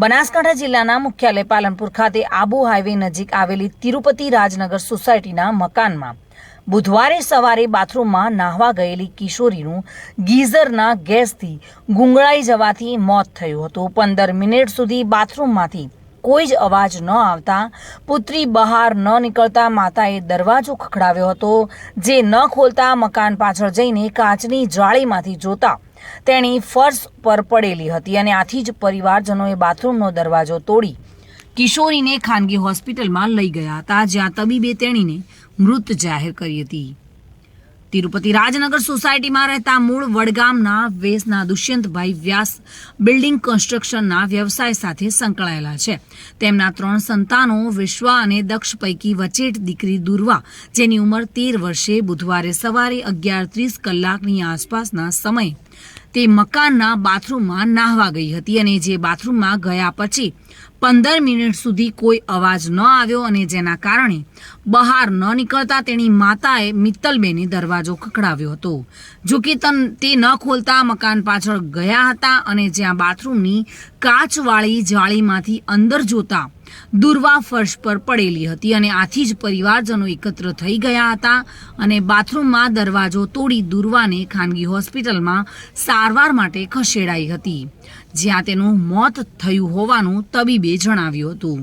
બનાસકાંઠા જિલ્લાના મુખ્યાલય પાલનપુર ખાતે આબુ હાઈવે નજીક આવેલી તિરુપતિ રાજનગર સોસાયટીના મકાનમાં બુધવારે સવારે બાથરૂમમાં નાહવા ગયેલી કિશોરીનું ગીઝરના ગેસથી ગુંગળાઈ જવાથી મોત થયું હતું. પંદર મિનિટ સુધી બાથરૂમમાંથી કોઈ જ અવાજ ન આવતા પુત્રી બહાર ન નીકળતા માતાએ દરવાજો ખખડાવ્યો હતો, જે ન ખોલતા મકાન પાછળ જઈને કાચની જાળીમાંથી જોતા તેણી ફર્શ પર પડેલી હતી અને આથી જ પરિવારજનોએ બાથરૂમનો દરવાજો તોડી કિશોરીને ખાનગી હોસ્પિટલમાં લઈ ગયા હતા, જ્યાં તબીબે તેણીને મૃત જાહેર કરી હતી. તિરુપતિ રાજનગર સોસાયટીમાં રહેતા મૂળ વડગામના વેસના દુષ્યંતભાઈ વ્યાસ બિલ્ડિંગ કન્સ્ટ્રક્શનના વ્યવસાય સાથે સંકળાયેલા છે. તેમના ત્રણ સંતાનો વિશ્વ અને દક્ષ પૈકી વચેટ દીકરી દુર્વા, જેની ઉંમર તેર વર્ષે બુધવારે સવારે અગિયાર ત્રીસ કલાકની આસપાસના સમયે તે મકાનના બાથરૂમમાં નાહવા ગઈ હતી અને જે બાથરૂમમાં ગયા પછી પંદર મિનિટ સુધી કોઈ અવાજ ન આવ્યો અને જેના કારણે બહાર ન નીકળતા તેની માતાએ મિત્તલબેને દરવાજો ખખડાવ્યો હતો. જો કે તન તે ન ખોલતા મકાન પાછળ ગયા હતા અને જ્યાં બાથરૂમની કાચવાળી જાળીમાંથી અંદર જોતા દુર્વા ફર્શ પર પડેલી હતી અને આથી જ પરિવારજનો એકત્ર થઈ ગયા હતા અને બાથરૂમમાં દરવાજો તોડી દુર્વાને ખાનગી હોસ્પિટલમાં સારવાર માટે ખસેડાઈ હતી, જ્યાં તેનું મોત થયું હોવાનું તબીબે જણાવ્યું હતું.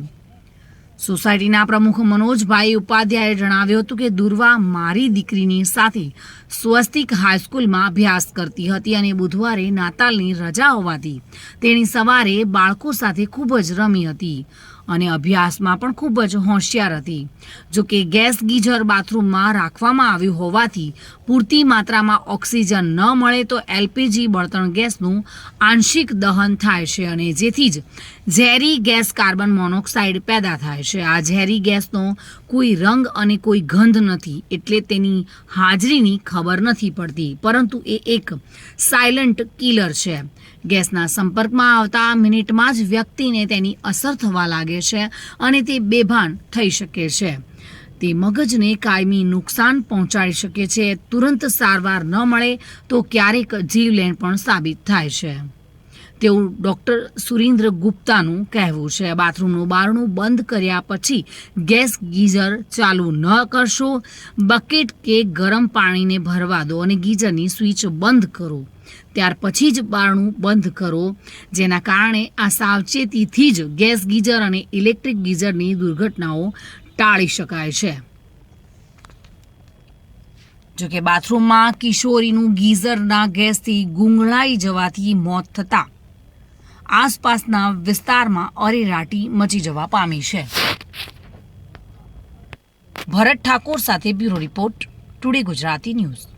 સોસાયટીના પ્રમુખ મનોજભાઈ ઉપાધ્યાયે જણાવ્યું હતું કે દુર્વા મારી દીકરીની સાથે સ્વસ્તિક હાઈસ્કૂલમાં અભ્યાસ કરતી હતી અને બુધવારે નાતાલની રજા હોવાથી તેણી સવારે બાળકો સાથે ખૂબ જ રમી હતી. અને અભ્યાસમાં પણ ખૂબ જ હોશિયાર હતી. જો કે ગેસ ગીઝર બાથરૂમમાં રાખવામાં આવ્યું હોવાથી પૂરતી માત્રામાં ઓક્સિજન ન મળે તો એલપીજી બળતણ ગેસનું આંશિક દહન થાય છે અને જેથી જ ઝેરી ગેસ કાર્બન મોનોક્સાઇડ પેદા થાય છે. આ ઝેરી ગેસનો કોઈ રંગ અને કોઈ ગંધ નથી એટલે તેની હાજરીની ખબર નથી પડતી. પરંતુ એ એક સાયલન્ટ કિલર છે. ગેસના સંપર્કમાં આવતા મિનિટમાં જ વ્યક્તિને તેની અસર થવા લાગે છે અને તે બેભાન થઈ શકે છે. તે મગજને કાયમી નુકસાન પહોંચાડી શકે છે, તુરંત સારવાર ન મળે તો ક્યારેક જીવલેણ પણ સાબિત થાય છે. તેવું ડૉક્ટર સુરેન્દ્ર ગુપ્તાનું કહેવું છે, બાથરૂમનું બારણું બંધ કર્યા પછી ગેસ ગીઝર ચાલુ ન કરશો, બકેટ કે ગરમ પાણીને ભરવા દો અને ગીઝરની સ્વિચ બંધ કરો. ત્યાર પછી જ બારણું બંધ કરો, જેના કારણે આ સાવચેતીથી જ ગેસ ગીઝર અને ઇલેક્ટ્રિક ગીઝરની દુર્ઘટનાઓ ટાળી શકાય છે. જોકે બાથરૂમમાં કિશોરીનું ગીઝરના ગેસથી ગુંગળાઈ જવાથી મોત થતાં આસપાસના વિસ્તારમાં અરેરાટી મચી જવા પામી છે. ભરત ઠાકોર સાથે bureau report, today Gujarati news.